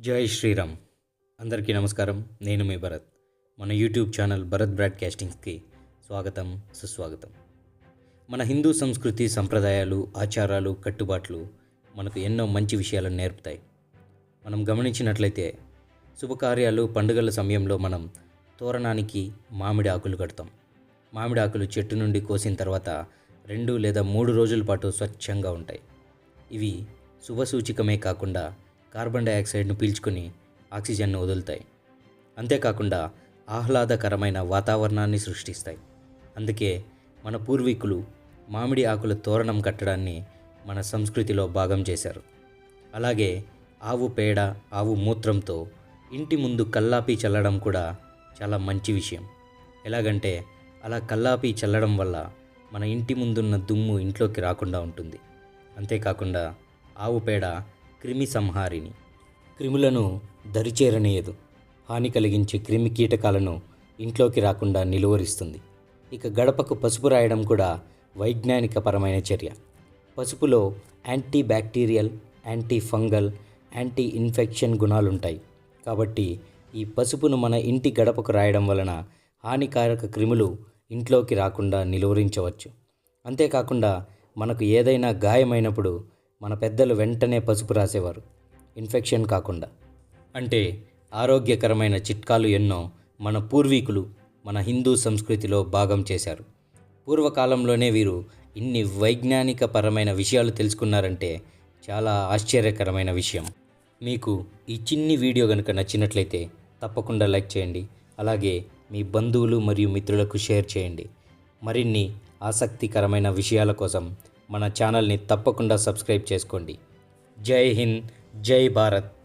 జై శ్రీరామ్. అందరికీ నమస్కారం. నేను మీ భరత్. మన యూట్యూబ్ ఛానల్ భరత్ బ్రాడ్కాస్టింగ్స్కి స్వాగతం సుస్వాగతం. మన హిందూ సంస్కృతి సంప్రదాయాలు ఆచారాలు కట్టుబాట్లు మనకు ఎన్నో మంచి విషయాలను నేర్పుతాయి. మనం గమనించినట్లయితే శుభకార్యాలు పండుగల సమయంలో మనం తోరణానికి మామిడి ఆకులు కడతాం. మామిడి ఆకులు చెట్టు నుండి కోసిన తర్వాత రెండు లేదా మూడు రోజుల పాటు స్వచ్ఛంగా ఉంటాయి. ఇవి శుభసూచికమే కాకుండా కార్బన్ డైఆక్సైడ్ను పీల్చుకుని ఆక్సిజన్ను వదులుతాయి. అంతేకాకుండా ఆహ్లాదకరమైన వాతావరణాన్ని సృష్టిస్తాయి. అందుకే మన పూర్వీకులు మామిడి ఆకుల తోరణం కట్టడాన్ని మన సంస్కృతిలో భాగం చేశారు. అలాగే ఆవు పేడ ఆవు మూత్రంతో ఇంటి ముందు కల్లాపి చల్లడం కూడా చాలా మంచి విషయం. ఎలాగంటే అలా కల్లాపి చల్లడం వల్ల మన ఇంటి ముందున్న దుమ్ము ఇంట్లోకి రాకుండా ఉంటుంది. అంతేకాకుండా ఆవు పేడ క్రిమి సంహారిణి క్రిములను దరిచేరనీయదు. హాని కలిగించే క్రిమి కీటకాలను ఇంట్లోకి రాకుండా నిలువరిస్తుంది. ఇక గడపకు పసుపు రాయడం కూడా వైజ్ఞానికపరమైన చర్య. పసుపులో anti bacterial anti fungal anti infection గుణాలుంటాయి. కాబట్టి ఈ పసుపును మన ఇంటి గడపకు రాయడం వలన హానికారక క్రిములు ఇంట్లోకి రాకుండా నిలువరించవచ్చు. అంతేకాకుండా మనకు ఏదైనా గాయమైనప్పుడు మన పెద్దలు వెంటనే పసుపు రాసేవారు. ఇన్ఫెక్షన్ కాకుండా. అంటే ఆరోగ్యకరమైన చిట్కాలు ఎన్నో మన పూర్వీకులు మన హిందూ సంస్కృతిలో భాగం చేశారు. పూర్వకాలంలోనే వీరు ఇన్ని వైజ్ఞానిక పరమైన విషయాలు తెలుసుకున్నారంటే చాలా ఆశ్చర్యకరమైన విషయం. మీకు ఈ చిన్ని వీడియో కనుక నచ్చినట్లయితే తప్పకుండా లైక్ చేయండి. అలాగే మీ బంధువులు మరియు మిత్రులకు షేర్ చేయండి. మరిన్ని ఆసక్తికరమైన విషయాల కోసం మన ఛానల్ని తప్పకుండా సబ్స్క్రైబ్ చేసుకోండి. జై హింద్ జై భారత్.